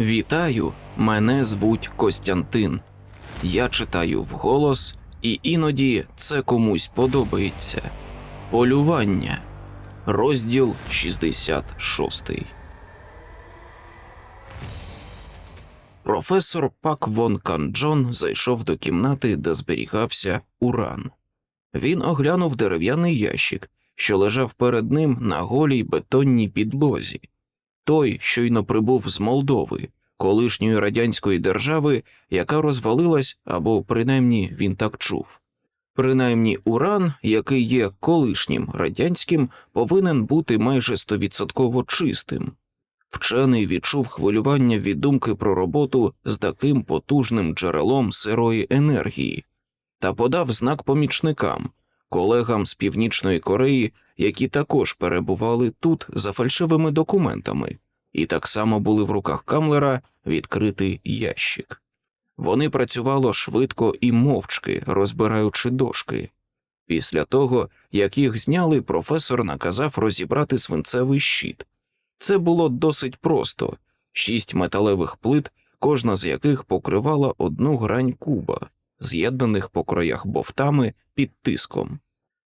Вітаю, мене звуть Костянтин. Я читаю вголос, і іноді це комусь подобається. Полювання. Розділ 66. Професор Пак Вон Канджон зайшов до кімнати, де зберігався уран. Він оглянув дерев'яний ящик, що лежав перед ним на голій бетонній підлозі. Той щойно прибув з Молдови, колишньої радянської держави, яка розвалилась, або принаймні він так чув. Принаймні уран, який є колишнім радянським, повинен бути майже стовідсотково чистим. Вчений відчув хвилювання від думки про роботу з таким потужним джерелом сирої енергії та подав знак помічникам, колегам з Північної Кореї, які також перебували тут за фальшивими документами, і так само були в руках Камлера відкритий ящик. Вони працювало швидко і мовчки, розбираючи дошки. Після того, як їх зняли, професор наказав розібрати свинцевий щит. Це було досить просто шість металевих плит, кожна з яких покривала одну грань куба, з'єднаних по краях бовтами під тиском.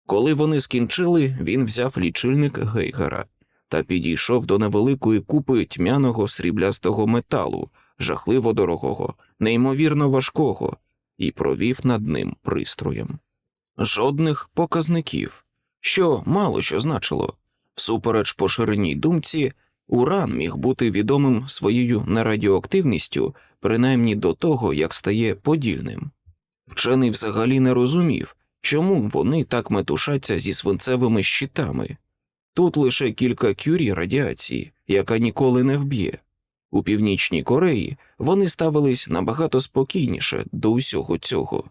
Коли вони скінчили, він взяв лічильник Гейгера та підійшов до невеликої купи тьмяного сріблястого металу, жахливо дорогого, неймовірно важкого, і провів над ним пристроєм. Жодних показників, що мало що значило. Всупереч поширеній думці, уран міг бути відомим своєю нерадіоактивністю, принаймні до того, як стає подільним. Вчений взагалі не розумів, чому вони так метушаться зі свинцевими щитами. Тут лише кілька кюрі радіації, яка ніколи не вб'є. У північній Кореї вони ставились набагато спокійніше до усього цього.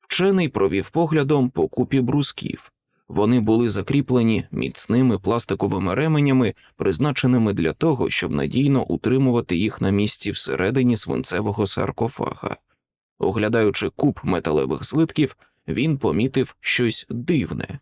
Вчений провів поглядом по купі брусків. Вони були закріплені міцними пластиковими ременями, призначеними для того, щоб надійно утримувати їх на місці всередині свинцевого саркофага. Оглядаючи куб металевих злитків, він помітив щось дивне.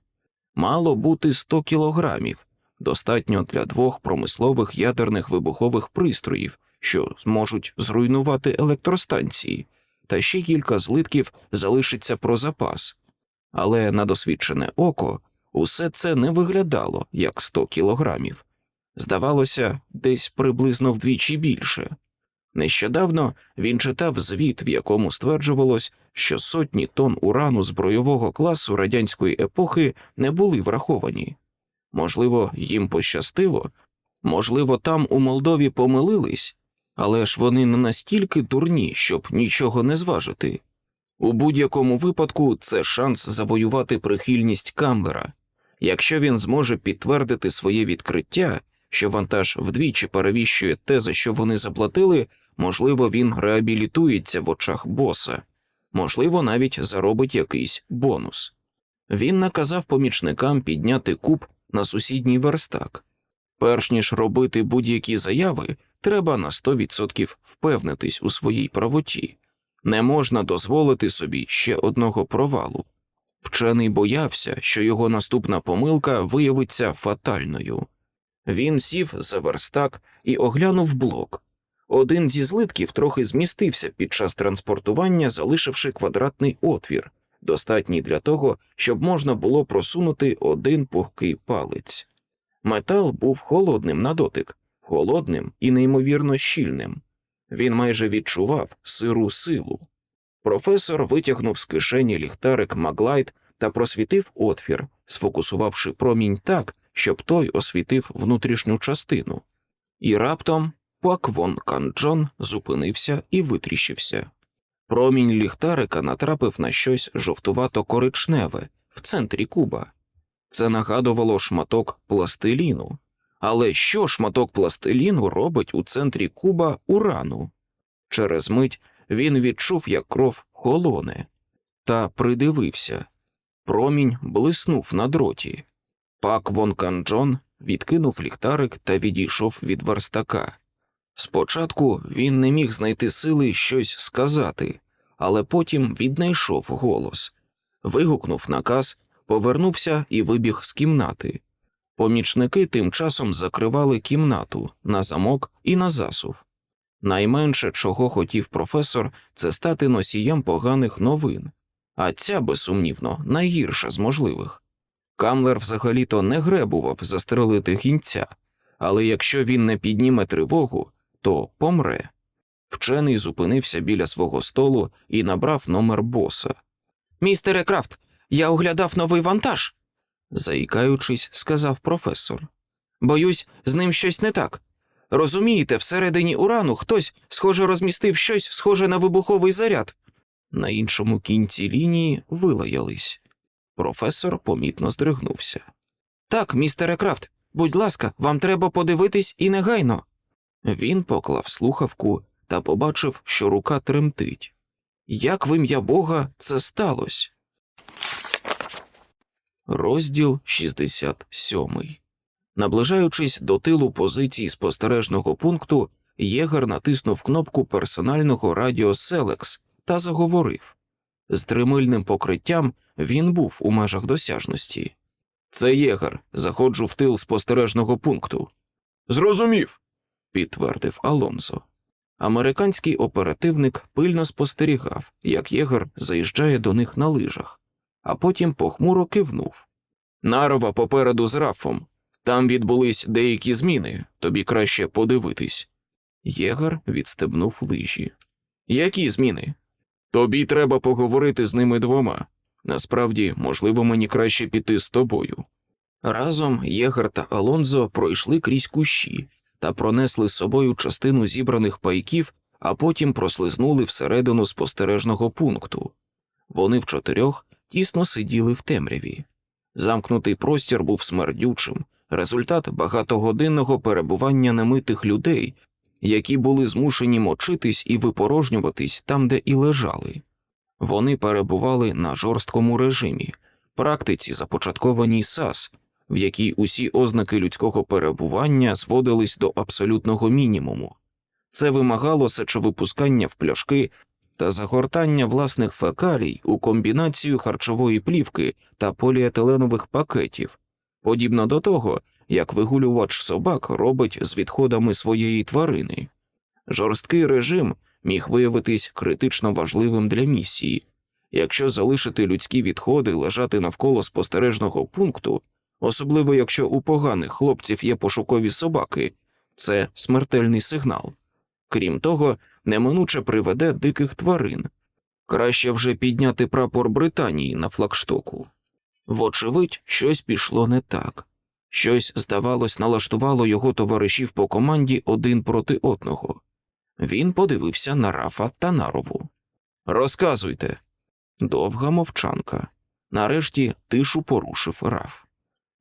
Мало бути 100 кілограмів, достатньо для двох промислових ядерних вибухових пристроїв, що зможуть зруйнувати електростанції, та ще кілька злитків залишиться про запас. Але на досвідчене око усе це не виглядало як 100 кілограмів. Здавалося, десь приблизно вдвічі більше. Нещодавно він читав звіт, в якому стверджувалось, що сотні тонн урану збройового класу радянської епохи не були враховані. Можливо, їм пощастило, можливо, там у Молдові помилились, але ж вони не настільки дурні, щоб нічого не зважити. У будь-якому випадку це шанс завоювати прихильність Камлера. Якщо він зможе підтвердити своє відкриття, що вантаж вдвічі перевіщує те, за що вони заплатили, можливо, він реабілітується в очах боса, можливо, навіть заробить якийсь бонус. Він наказав помічникам підняти куб на сусідній верстак. Перш ніж робити будь-які заяви, треба на 100% впевнитись у своїй правоті. Не можна дозволити собі ще одного провалу. Вчений боявся, що його наступна помилка виявиться фатальною. Він сів за верстак і оглянув блок. Один зі злитків трохи змістився під час транспортування, залишивши квадратний отвір, достатній для того, щоб можна було просунути один пухкий палець. Метал був холодним на дотик, холодним і неймовірно щільним. Він майже відчував сиру силу. Професор витягнув з кишені ліхтарик Маглайт та просвітив отвір, сфокусувавши промінь так, щоб той освітив внутрішню частину. І раптом Пак Вон Канджон зупинився і витріщився. Промінь ліхтарика натрапив на щось жовтувато-коричневе в центрі куба. Це нагадувало шматок пластиліну. Але що шматок пластиліну робить у центрі куба урану? Через мить він відчув, як кров холоне, та придивився. Промінь блиснув на дроті. Пак Вон Канджон відкинув ліхтарик та відійшов від верстака. Спочатку він не міг знайти сили щось сказати, але потім віднайшов голос, вигукнув наказ, повернувся і вибіг з кімнати. Помічники тим часом закривали кімнату на замок і на засув. Найменше, чого хотів професор, це стати носієм поганих новин, а ця, безсумнівно, найгірша з можливих. Камлер взагалі-то не гребував застрелити кінця, але якщо він не підніме тривогу, то помре. Вчений зупинився біля свого столу і набрав номер боса. Містере Крафт, я оглядав новий вантаж, заїкаючись, сказав професор. Боюсь, з ним щось не так. Розумієте, всередині урану хтось, схоже, розмістив щось схоже на вибуховий заряд. На іншому кінці лінії вилаялись. Професор помітно здригнувся. Так, містере Крафт, будь ласка, вам треба подивитись і негайно. Він поклав слухавку та побачив, що рука тремтить. Як в ім'я Бога це сталося? Розділ 67 Наближаючись до тилу позиції спостережного пункту, Єгер натиснув кнопку персонального радіо Селекс та заговорив. З тримильним покриттям він був у межах досяжності. Це Єгер, заходжу в тил спостережного пункту. Зрозумів, підтвердив Алонзо. Американський оперативник пильно спостерігав, як Єгер заїжджає до них на лижах, а потім похмуро кивнув. Нарова попереду з Рафом. Там відбулись деякі зміни, тобі краще подивитись. Єгер відстебнув лижі. Які зміни? Тобі треба поговорити з ними двома. Насправді, можливо, мені краще піти з тобою. Разом Єгер та Алонзо пройшли крізь кущі та пронесли з собою частину зібраних пайків, а потім прослизнули всередину спостережного пункту. Вони в чотирьох тісно сиділи в темряві. Замкнутий простір був смердючим, результат багатогодинного перебування немитих людей, які були змушені мочитись і випорожнюватись там, де і лежали. Вони перебували на жорсткому режимі, практиці, започаткованій САС, в якій усі ознаки людського перебування зводились до абсолютного мінімуму. Це вимагало сечовипускання в пляшки та загортання власних фекалій у комбінацію харчової плівки та поліетиленових пакетів, подібно до того, як вигулювач собак робить з відходами своєї тварини. Жорсткий режим міг виявитись критично важливим для місії. Якщо залишити людські відходи лежати навколо спостережного пункту, особливо якщо у поганих хлопців є пошукові собаки, це смертельний сигнал. Крім того, неминуче приведе диких тварин. Краще вже підняти прапор Британії на флагштоку. Вочевидь, щось пішло не так. Щось, здавалось, налаштувало його товаришів по команді один проти одного. Він подивився на Рафа та Нарову. Розказуйте. Довга мовчанка. Нарешті тишу порушив Раф.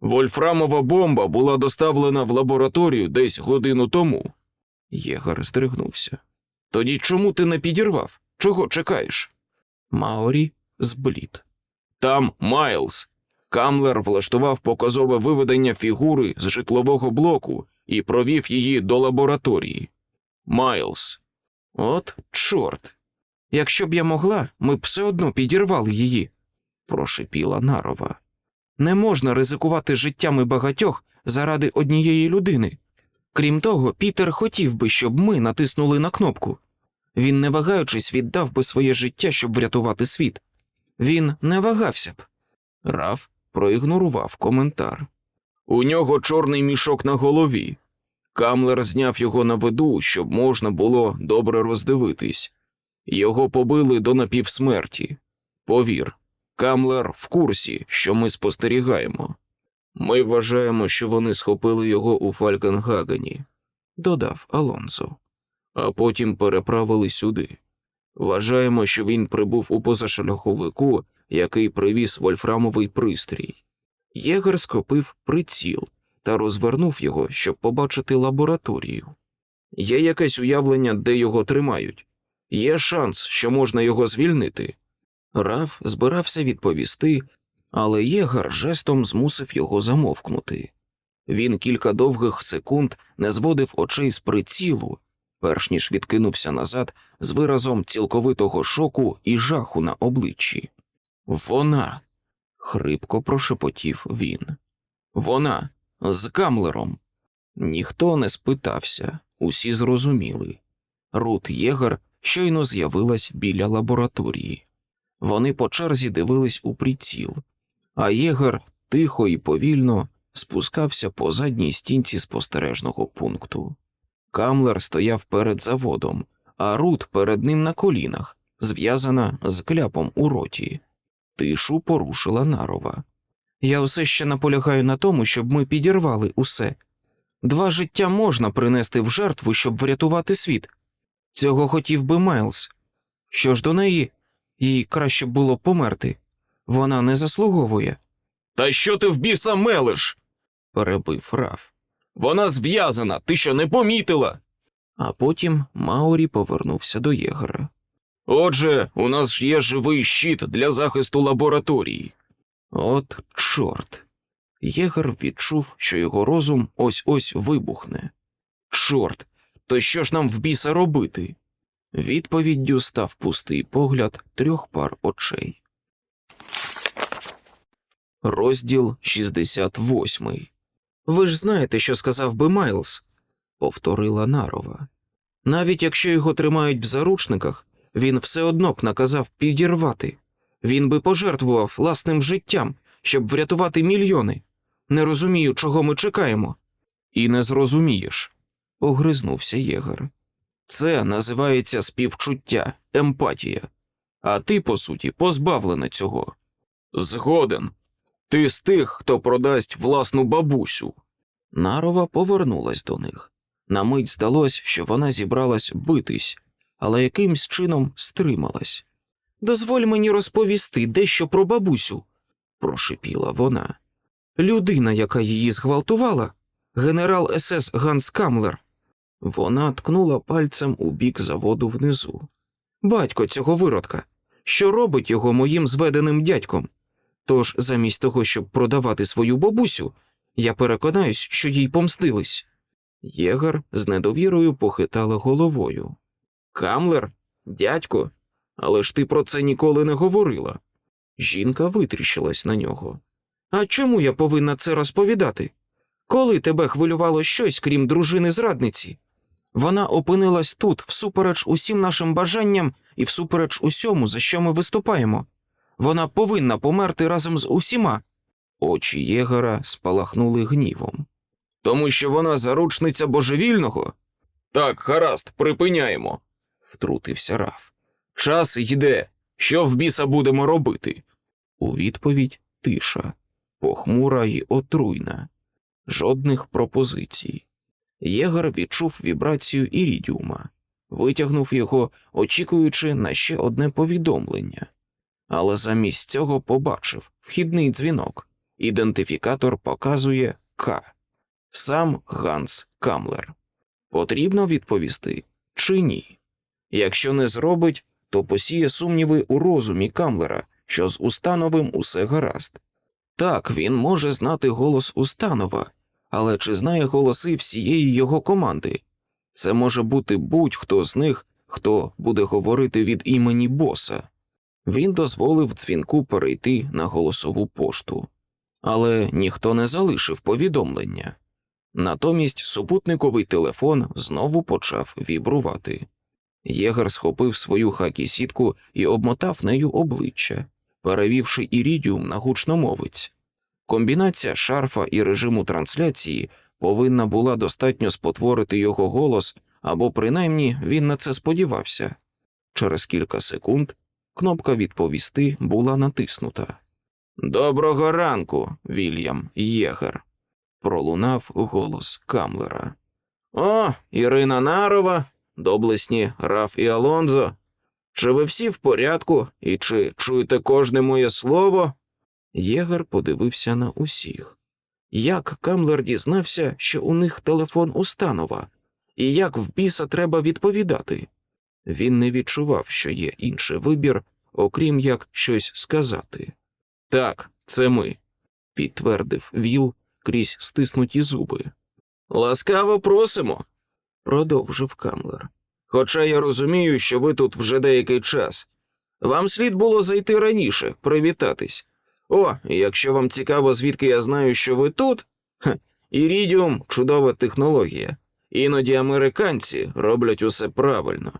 Вольфрамова бомба була доставлена в лабораторію десь годину тому. Єгар здригнувся. Тоді чому ти не підірвав? Чого чекаєш? Маорі зблід. Там Майлз. Камлер влаштував показове виведення фігури з житлового блоку і провів її до лабораторії. Майлз. От, чорт. Якщо б я могла, ми б все одно підірвали її, прошипіла Нарова. Не можна ризикувати життями багатьох заради однієї людини. Крім того, Пітер хотів би, щоб ми натиснули на кнопку. Він, не вагаючись, віддав би своє життя, щоб врятувати світ. Він не вагався б. Раф проігнорував коментар. У нього чорний мішок на голові. Камлер зняв його на виду, щоб можна було добре роздивитись. Його побили до напівсмерті. Повір, Камлер в курсі, що ми спостерігаємо. Ми вважаємо, що вони схопили його у Фалькенгагені, додав Алонсо, а потім переправили сюди. Вважаємо, що він прибув у позашляховику, який привіз вольфрамовий пристрій. Єгер скопив приціл та розвернув його, щоб побачити лабораторію. Є якесь уявлення, де його тримають. Є шанс, що можна його звільнити. Раф збирався відповісти, але Єгар жестом змусив його замовкнути. Він кілька довгих секунд не зводив очей з прицілу, перш ніж відкинувся назад з виразом цілковитого шоку і жаху на обличчі. Вона. хрипко прошепотів він. Вона з камлером. Ніхто не спитався, усі зрозуміли. Рут Єгер щойно з'явилась біля лабораторії. Вони по черзі дивились у приціл, а Єгер тихо і повільно спускався по задній стінці спостережного пункту. Камлер стояв перед заводом, а Рут перед ним на колінах, зв'язана з кляпом у роті. Тишу порушила нарова. Я все ще наполягаю на тому, щоб ми підірвали усе. Два життя можна принести в жертву, щоб врятувати світ. Цього хотів би Майлз. Що ж до неї, їй краще було померти. Вона не заслуговує. Та що ти в біса мелиш? перебив Раф. Вона зв'язана, ти що не помітила? А потім Маорі повернувся до єгера. Отже, у нас ж є живий щит для захисту лабораторії. От чорт. Єгер відчув, що його розум ось ось вибухне. Чорт, то що ж нам в біса робити? Відповіддю став пустий погляд трьох пар очей. Розділ 68 Ви ж знаєте, що сказав би Майлз, повторила Нарова. Навіть якщо його тримають в заручниках, він все одно б наказав підірвати. Він би пожертвував власним життям, щоб врятувати мільйони. Не розумію, чого ми чекаємо. І не зрозумієш, огризнувся Єгер. Це називається співчуття, емпатія. А ти, по суті, позбавлений цього. Згоден. Ти з тих, хто продасть власну бабусю. Нарова повернулась до них. На мить здалось, що вона зібралась битись, але якимсь чином стрималась. Дозволь мені розповісти дещо про бабусю, прошипіла вона. Людина, яка її зґвалтувала, генерал СС Ганс Камлер. Вона ткнула пальцем у бік заводу внизу. Батько цього виродка, що робить його моїм зведеним дядьком. Тож, замість того, щоб продавати свою бабусю, я переконаюсь, що їй помстились. Єгер з недовірою похитала головою. Камлер, дядько, але ж ти про це ніколи не говорила. Жінка витріщилась на нього. А чому я повинна це розповідати? Коли тебе хвилювало щось, крім дружини зрадниці? Вона опинилась тут, всупереч усім нашим бажанням і всупереч усьому, за що ми виступаємо. Вона повинна померти разом з усіма. Очі Єгера спалахнули гнівом. Тому що вона заручниця божевільного? Так, гаразд, припиняємо, втрутився Раф. Час йде. Що в біса будемо робити? У відповідь тиша, похмура й отруйна, жодних пропозицій. Єгер відчув вібрацію ірідіума, витягнув його, очікуючи на ще одне повідомлення, але замість цього побачив вхідний дзвінок. Ідентифікатор показує К. Сам Ганс Камлер. Потрібно відповісти чи ні. Якщо не зробить, то посіє сумніви у розумі Камлера, що з Установим усе гаразд. Так, він може знати голос Установа, але чи знає голоси всієї його команди? Це може бути будь-хто з них, хто буде говорити від імені боса. Він дозволив дзвінку перейти на голосову пошту, але ніхто не залишив повідомлення. Натомість супутниковий телефон знову почав вібрувати. Єгер схопив свою хакі-сітку і обмотав нею обличчя, перевівши ірідіум на гучномовець. Комбінація шарфа і режиму трансляції повинна була достатньо спотворити його голос, або принаймні він на це сподівався. Через кілька секунд кнопка відповісти була натиснута. Доброго ранку, Вільям Єгер, пролунав голос Камлера. О, Ірина Нарова, доблесні Раф і Алонзо. Чи ви всі в порядку і чи чуєте кожне моє слово? Єгер подивився на усіх. Як Камлер дізнався, що у них телефон установа, і як в біса треба відповідати? Він не відчував, що є інший вибір, окрім як щось сказати. Так, це ми, підтвердив Віл крізь стиснуті зуби. Ласкаво просимо, продовжив Камлер. Хоча я розумію, що ви тут вже деякий час. Вам слід було зайти раніше, привітатись. О, якщо вам цікаво, звідки я знаю, що ви тут. Ха, Ірідіум чудова технологія. Іноді американці роблять усе правильно.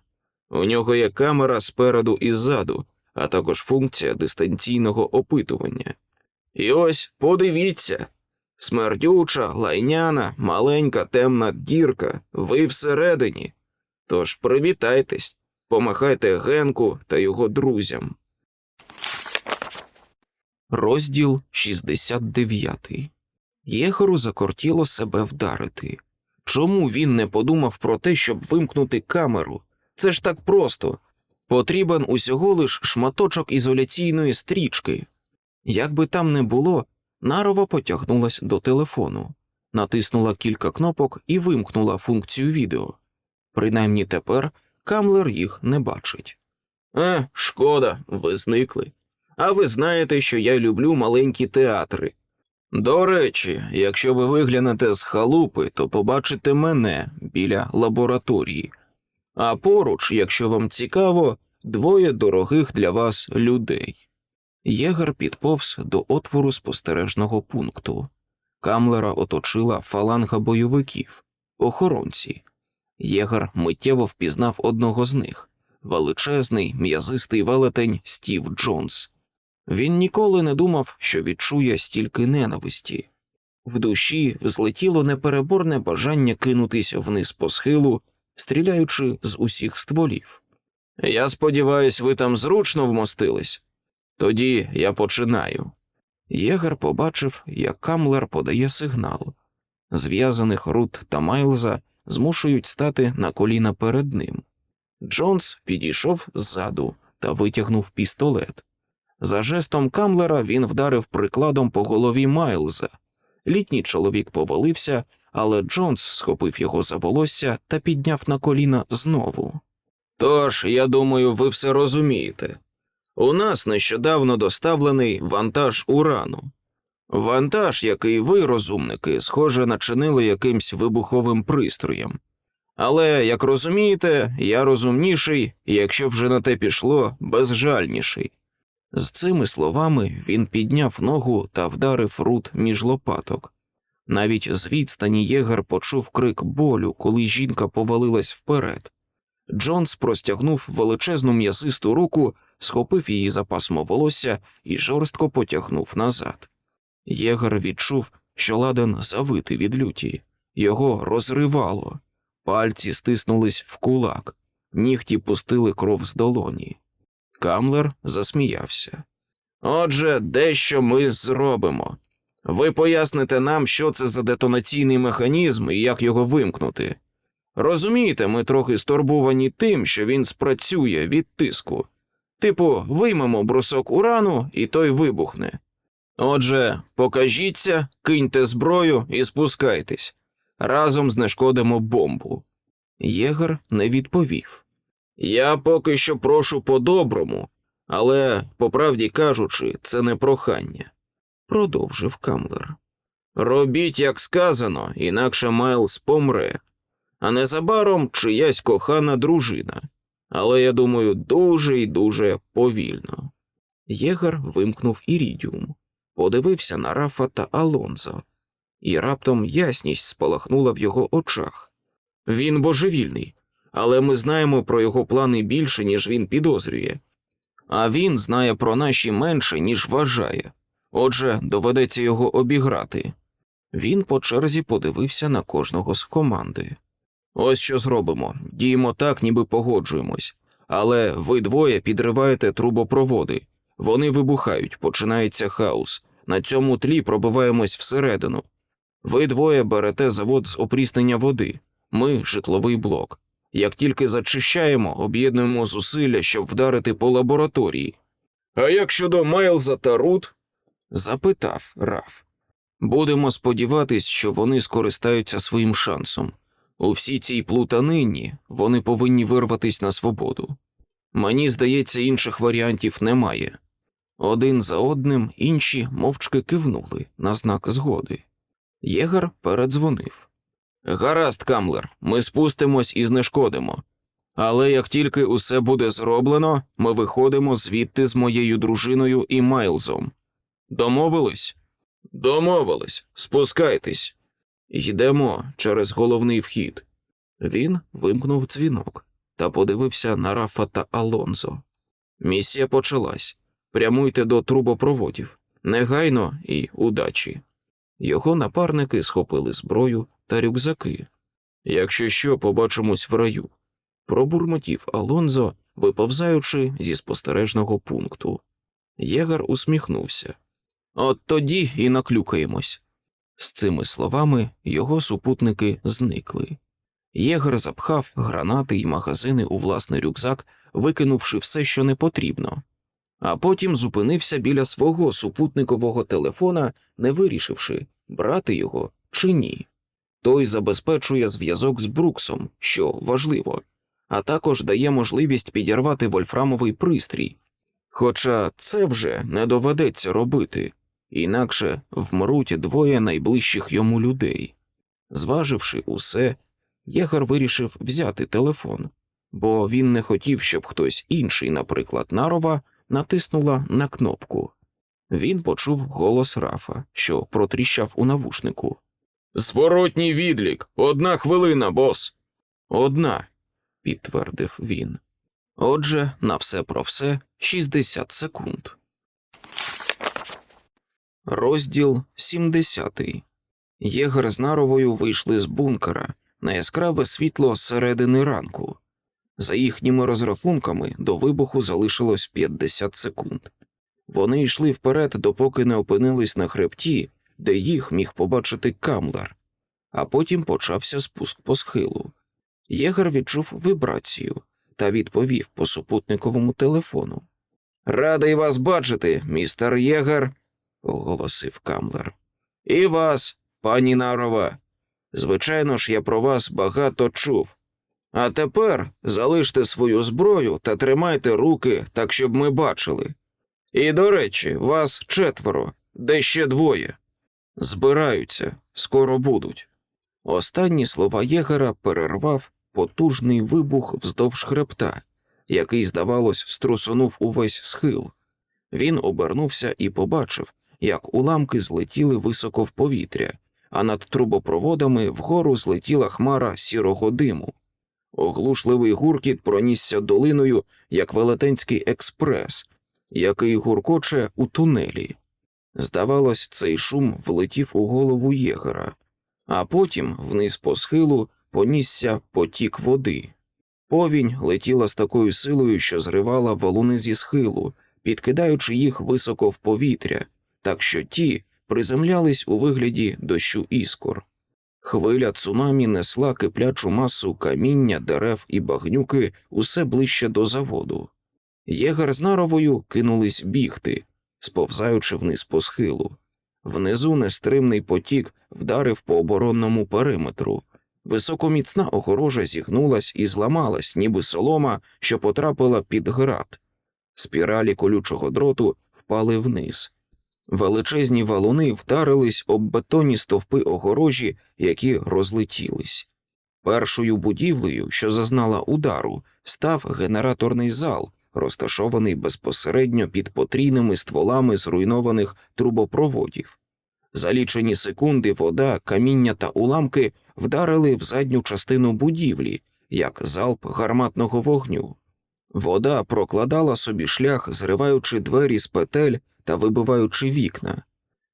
У нього є камера спереду і ззаду, а також функція дистанційного опитування. І ось подивіться. Смердюча, лайняна, маленька темна дірка, ви всередині. Тож привітайтесь, помахайте Генку та його друзям. Розділ 69 Єгору закортіло себе вдарити. Чому він не подумав про те, щоб вимкнути камеру? Це ж так просто. Потрібен усього лиш шматочок ізоляційної стрічки. Як би там не було, Нарова потягнулась до телефону, натиснула кілька кнопок і вимкнула функцію відео. Принаймні тепер Камлер їх не бачить. Е, шкода, ви зникли. А ви знаєте, що я люблю маленькі театри. До речі, якщо ви виглянете з халупи, то побачите мене біля лабораторії. А поруч, якщо вам цікаво, двоє дорогих для вас людей. Єгер підповз до отвору спостережного пункту. Камлера оточила фаланга бойовиків, охоронці. Єгер миттєво впізнав одного з них величезний, м'язистий велетень Стів Джонс. Він ніколи не думав, що відчує стільки ненависті. В душі злетіло непереборне бажання кинутись вниз по схилу, стріляючи з усіх стволів. Я сподіваюсь, ви там зручно вмостились. Тоді я починаю. Єгер побачив, як Камлер подає сигнал. Зв'язаних Рут та Майлза змушують стати на коліна перед ним. Джонс підійшов ззаду та витягнув пістолет. За жестом Камлера він вдарив прикладом по голові Майлза. Літній чоловік повалився, але Джонс схопив його за волосся та підняв на коліна знову. Тож, я думаю, ви все розумієте. У нас нещодавно доставлений вантаж урану. Вантаж, який ви, розумники, схоже, начинили якимсь вибуховим пристроєм. Але, як розумієте, я розумніший, якщо вже на те пішло, безжальніший. З цими словами він підняв ногу та вдарив рут між лопаток. Навіть з відстані єгер почув крик болю, коли жінка повалилась вперед. Джонс простягнув величезну м'ясисту руку, схопив її за пасмо волосся і жорстко потягнув назад. Єгер відчув, що ладен завити від люті, його розривало, пальці стиснулись в кулак, нігті пустили кров з долоні. Камлер засміявся. Отже, дещо ми зробимо. Ви поясните нам, що це за детонаційний механізм і як його вимкнути. Розумієте, ми трохи стурбовані тим, що він спрацює від тиску. Типу, виймемо брусок урану, і той вибухне. Отже, покажіться, киньте зброю і спускайтесь. Разом знешкодимо бомбу. Єгер не відповів. Я поки що прошу по-доброму, але, по правді кажучи, це не прохання, продовжив Камлер. Робіть, як сказано, інакше Майлз помре, а незабаром чиясь кохана дружина. Але я думаю, дуже і дуже повільно. Єгер вимкнув ірідіум, подивився на Рафа та Алонзо, і раптом ясність спалахнула в його очах. Він божевільний, але ми знаємо про його плани більше, ніж він підозрює. А він знає про наші менше, ніж вважає. Отже, доведеться його обіграти. Він по черзі подивився на кожного з команди. Ось що зробимо. Діємо так, ніби погоджуємось. Але ви двоє підриваєте трубопроводи. Вони вибухають, починається хаос. На цьому тлі пробиваємось всередину. Ви двоє берете завод з опріснення води, ми житловий блок. Як тільки зачищаємо, об'єднуємо зусилля, щоб вдарити по лабораторії. А як щодо Майлза та Рут? запитав Раф. Будемо сподіватись, що вони скористаються своїм шансом. У всій цій плутанині вони повинні вирватися на свободу. Мені здається, інших варіантів немає. Один за одним інші мовчки кивнули на знак згоди. Єгар передзвонив. Гаразд, Камлер, ми спустимось і знешкодимо. Але як тільки усе буде зроблено, ми виходимо звідти з моєю дружиною і Майлзом. Домовились? Домовились. Спускайтесь. Йдемо через головний вхід. Він вимкнув дзвінок та подивився на Рафа та Алонзо. Місія почалась. Прямуйте до трубопроводів. Негайно і удачі. Його напарники схопили зброю та рюкзаки. Якщо що, побачимось в раю, пробурмотів Алонзо, виповзаючи зі спостережного пункту. Єгар усміхнувся. От тоді і наклюкаємось. З цими словами його супутники зникли. Єгер запхав гранати і магазини у власний рюкзак, викинувши все, що не потрібно, а потім зупинився біля свого супутникового телефона, не вирішивши, брати його чи ні. Той забезпечує зв'язок з Бруксом, що важливо, а також дає можливість підірвати вольфрамовий пристрій. Хоча це вже не доведеться робити, інакше вмруть двоє найближчих йому людей. Зваживши усе, Єгар вирішив взяти телефон, бо він не хотів, щоб хтось інший, наприклад, Нарова, натиснула на кнопку. Він почув голос Рафа, що протріщав у навушнику. Зворотній відлік. Одна хвилина, бос. Одна, підтвердив він. Отже, на все про все 60 секунд. Розділ 70. Єгер з Наровою вийшли з бункера на яскраве світло середини ранку. За їхніми розрахунками до вибуху залишилось 50 секунд. Вони йшли вперед, допоки не опинились на хребті, де їх міг побачити камлер, а потім почався спуск по схилу. Єгер відчув вібрацію та відповів по супутниковому телефону. Радий вас бачити, містер Єгер, оголосив Камлер. І вас, пані Нарова. Звичайно ж, я про вас багато чув. А тепер залиште свою зброю та тримайте руки так, щоб ми бачили. І, до речі, вас четверо, де ще двоє. Збираються, скоро будуть. Останні слова Єгера перервав потужний вибух вздовж хребта, який, здавалось, струсонув увесь схил. Він обернувся і побачив, як уламки злетіли високо в повітря, а над трубопроводами вгору злетіла хмара сірого диму. Оглушливий гуркіт пронісся долиною, як велетенський експрес, який гуркоче у тунелі. Здавалось, цей шум влетів у голову єгера, а потім вниз по схилу понісся потік води. Повінь летіла з такою силою, що зривала валуни зі схилу, підкидаючи їх високо в повітря, так що ті приземлялись у вигляді дощу іскор. Хвиля цунамі несла киплячу масу каміння, дерев і багнюки усе ближче до заводу. Єгер з наровою кинулись бігти, сповзаючи вниз по схилу. Внизу нестримний потік вдарив по оборонному периметру. Високоміцна огорожа зігнулась і зламалась, ніби солома, що потрапила під град. Спіралі колючого дроту впали вниз. Величезні валуни вдарились об бетонні стовпи огорожі, які розлетілись. Першою будівлею, що зазнала удару, став генераторний зал, розташований безпосередньо під потрійними стволами зруйнованих трубопроводів. За лічені секунди вода, каміння та уламки вдарили в задню частину будівлі, як залп гарматного вогню. Вода прокладала собі шлях, зриваючи двері з петель та вибиваючи вікна.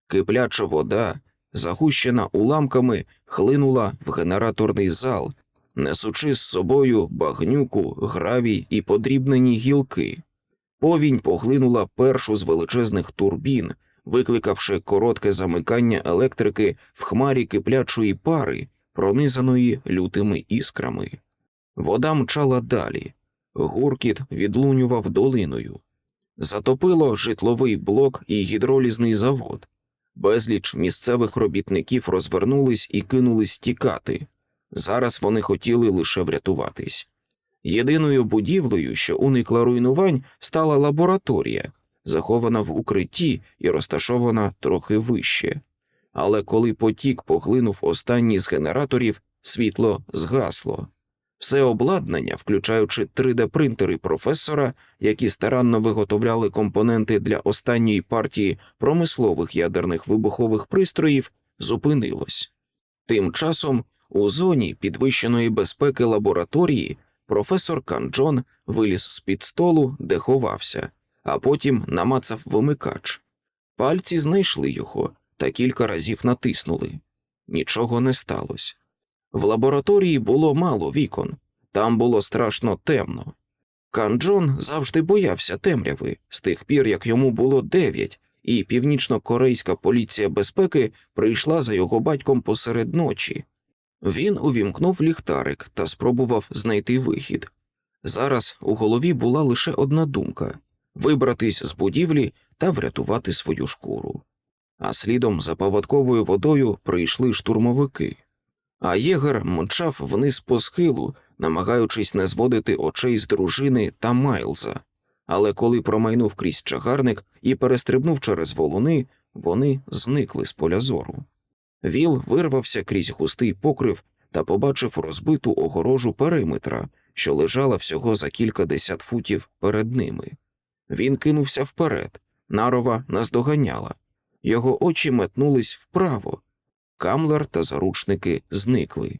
Кипляча вода, загущена уламками, хлинула в генераторний зал, несучи з собою багнюку, гравій і подрібнені гілки. Повінь поглинула першу з величезних турбін, викликавши коротке замикання електрики в хмарі киплячої пари, пронизаної лютими іскрами. Вода мчала далі, гуркіт відлунював долиною. Затопило житловий блок і гідролізний завод. Безліч місцевих робітників розвернулись і кинулись тікати. Зараз вони хотіли лише врятуватись. Єдиною будівлею, що уникла руйнувань, стала лабораторія, захована в укритті і розташована трохи вище. Але коли потік поглинув останній з генераторів, світло згасло. Все обладнання, включаючи 3D-принтери професора, які старанно виготовляли компоненти для останньої партії промислових ядерних вибухових пристроїв, зупинилось. Тим часом У зоні підвищеної безпеки лабораторії професор Канджон виліз з-під столу, де ховався, а потім намацав вимикач. Пальці знайшли його та кілька разів натиснули. Нічого не сталося. В лабораторії було мало вікон, там було страшно темно. Канджон завжди боявся темряви з тих пір, як йому було дев'ять, і північно-корейська поліція безпеки прийшла за його батьком посеред ночі. Він увімкнув ліхтарик та спробував знайти вихід. Зараз у голові була лише одна думка вибратись з будівлі та врятувати свою шкуру. А слідом за поводковою водою прийшли штурмовики. А єгер мчав вниз по схилу, намагаючись не зводити очей з дружини та Майлза. Але коли промайнув крізь чагарник і перестрибнув через волуни, вони зникли з поля зору. Віл вирвався крізь густий покрив та побачив розбиту огорожу периметра, що лежала всього за кілька десят футів перед ними. Він кинувся вперед, нарова наздоганяла. Його очі метнулись вправо. Камлер та заручники зникли.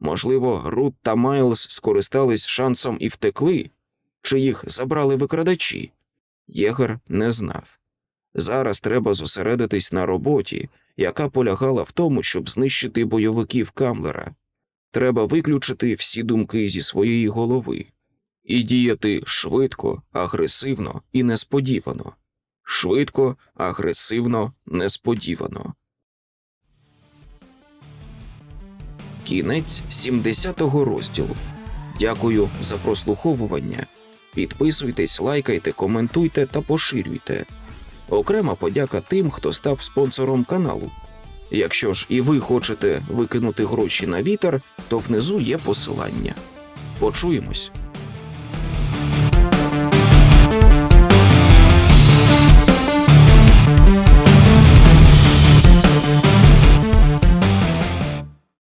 Можливо, Рут та Майлз скористались шансом і втекли, чи їх забрали викрадачі? Єгер не знав. Зараз треба зосередитись на роботі, яка полягала в тому, щоб знищити бойовиків Камлера. Треба виключити всі думки зі своєї голови і діяти швидко, агресивно і несподівано. Швидко, агресивно, несподівано. Кінець 70-го розділу. Дякую за прослуховування. Підписуйтесь, лайкайте, коментуйте та поширюйте. Окрема подяка тим, хто став спонсором каналу. Якщо ж і ви хочете викинути гроші на вітер, то внизу є посилання. Почуємось.